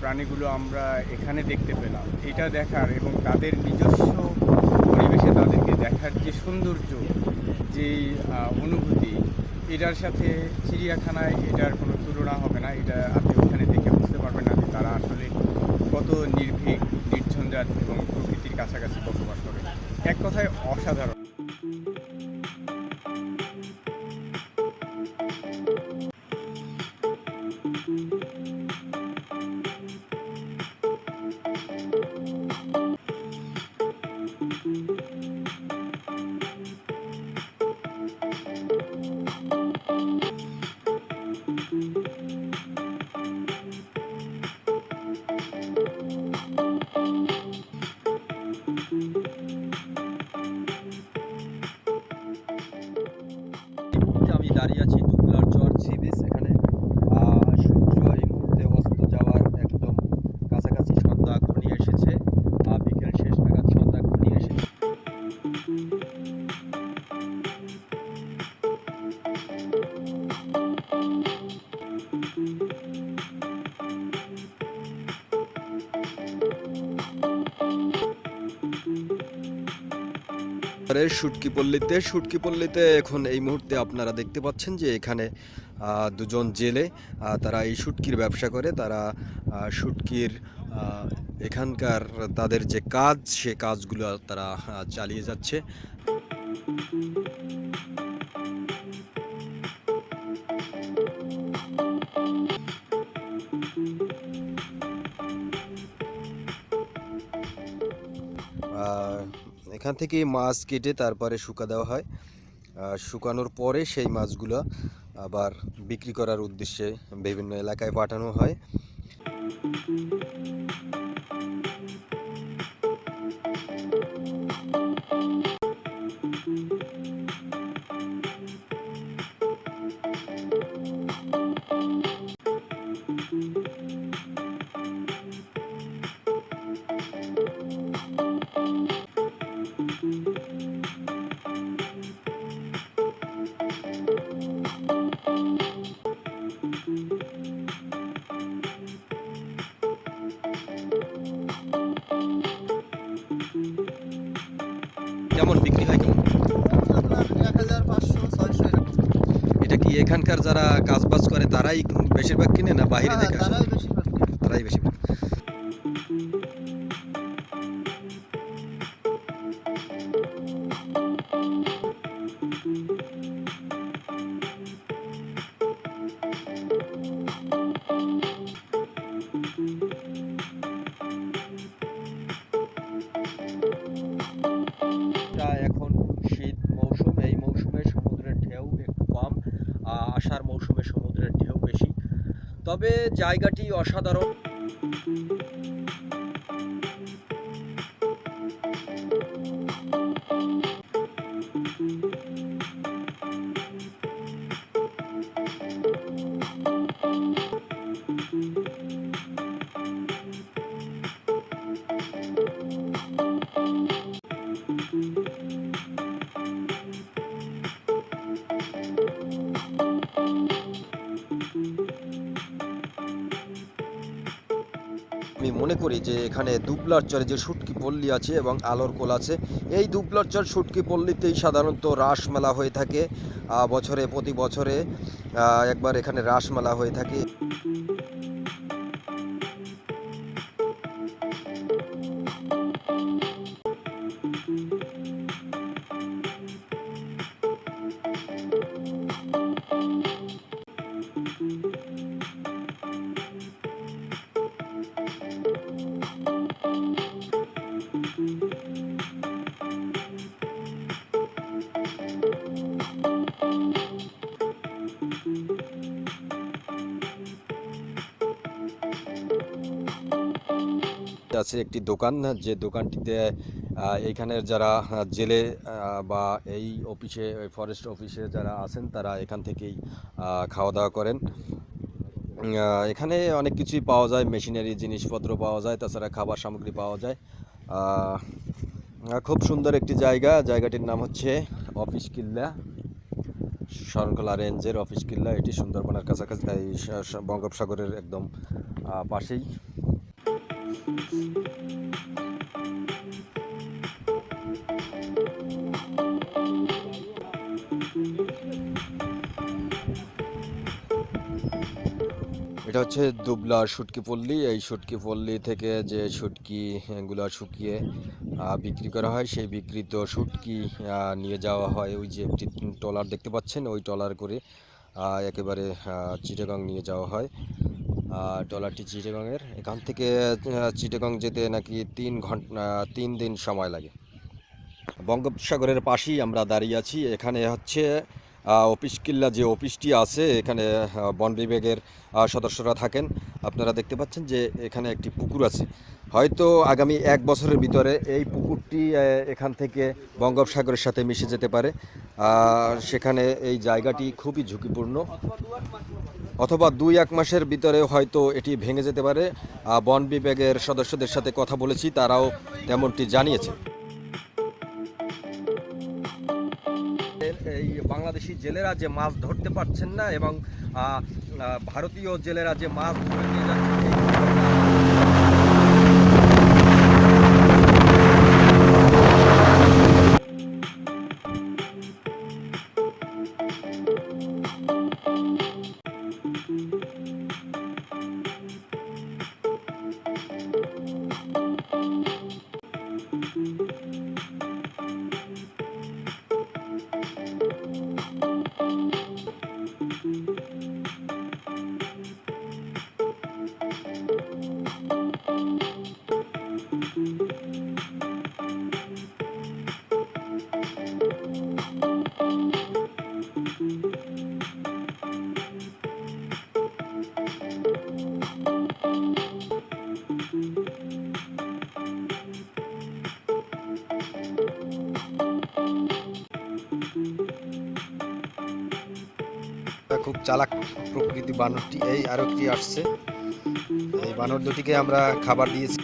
প্রাণীগুলো আমরা এখানে দেখতে পেলাম, এটা দেখার এবং তাদের নিজস্ব পরিবেশে তাদেরকে দেখার যে সৌন্দর্য যে অনুভূতি, এটার সাথে চিড়িয়াখানায় এটার কোনো তুলনা হবে না, এটা আপনি ওখানে দেখে বুঝতে পারবেন না যে তারা আসলে কত নির্ভীক, নির্ঝঞ্ঝাট এবং প্রকৃতির কাছাকাছি বসবাস করে। এক কথায় অসাধারণ। শুটকি পল্লীতে শুটকি পল্লীতে এখন এই মুহূর্তে আপনারা দেখতে পাচ্ছেন যে এখানে দুজন জেলে তারা এই শুটকির ব্যবসা করে। তারা শুটকির এখানকার তাদের যে কাজ, সে কাজগুলো তারা চালিয়ে যাচ্ছে। এখান থেকে মাছ কেটে তারপরে শুকা দেওয়া হয়। আর শুকানোর পরে সেই মাছগুলো আবার বিক্রি করার উদ্দেশ্যে বিভিন্ন এলাকায় পাঠানো হয়। কেমন বিক্রি হয় কেমন? এটা কি এখানকার যারা কাজ বাজ করে তারাই বেশিরভাগ কিনে না বাইরে থেকে থেকে আষাঢ় মৌসুমে সমুদ্রের ঢেউ বেশি। তবে জায়গাটি অসাধারণ। আমি মনে করি যে এখানে দুবলার চরে যে সুটকি পল্লী আছে এবং আলোর কোল আছে, এই দুবলার চর সুটকি পল্লীতেই সাধারণত রাসমেলা হয়ে থাকে। বছরে, প্রতি বছরে একবার এখানে রাসমেলা হয়ে থাকে। আছে একটি দোকান, যে দোকানটিতে এইখানের যারা জেলে বা এই অফিসে ফরেস্ট অফিসে যারা আছেন, তারা এখান থেকেই খাওয়া দাওয়া করেন। এখানে অনেক কিছুই পাওয়া যায় মেশিনারি জিনিসপত্র পাওয়া যায়, তাছাড়া খাবার সামগ্রী পাওয়া যায়। খুব সুন্দর একটি জায়গা, জায়গাটির নাম হচ্ছে অফিস কিল্লা শরণখোলা রেঞ্জের অফিস কিল্লা। এটি সুন্দরবনের কাছাকাছি বঙ্গোপসাগরের একদম পাশেই। এটা হচ্ছে দুবলা শুটকি পল্লী। এই শুটকি পল্লী থেকে যে শুটকি গুলা শুকিয়ে বিক্রি করা হয়, সেই বিক্রিত শুটকি নিয়ে যাওয়া হয়। ওই যে একটি ট্রলার দেখতে পাচ্ছেন, ওই ট্রলার করে একেবারে চিটাগাং নিয়ে যাওয়া হয়। ট্রলারটি চিটাগাংয়ের। এখান থেকে চিটাগাং যেতে নাকি তিন ঘণ্টা, তিন দিন সময় লাগে। বঙ্গোপসাগরের পাশেই আমরা দাঁড়িয়ে আছি। এখানে হচ্ছে অফিস কিল্লা যে অফিসটি আছে, এখানে বন বিভাগের সদস্যরা থাকেন। আপনারা দেখতে পাচ্ছেন যে এখানে একটি পুকুর আছে। হয়তো আগামী এক বছরের ভিতরে এই পুকুরটি এখান থেকে বঙ্গোপসাগরের সাথে মিশে যেতে পারে। সেখানে এই জায়গাটি খুবই ঝুঁকিপূর্ণ। অথবা দুই এক মাসের ভিতরে হয়তো এটি ভেঙে যেতে পারে। বন বিভাগের সদস্যদের সাথে কথা বলেছি, তারাও তেমনটি জানিয়েছে এই বাংলাদেশি জেলেরা যে মাছ ধরতে পারছেন না এবং ভারতীয় জেলেরা যে মাছ ধরে নিয়ে যাচ্ছে প্রকৃতি বানরটি এই আরও একটি আসছে। এই বানর দুটিকে আমরা খাবার দিয়েছি।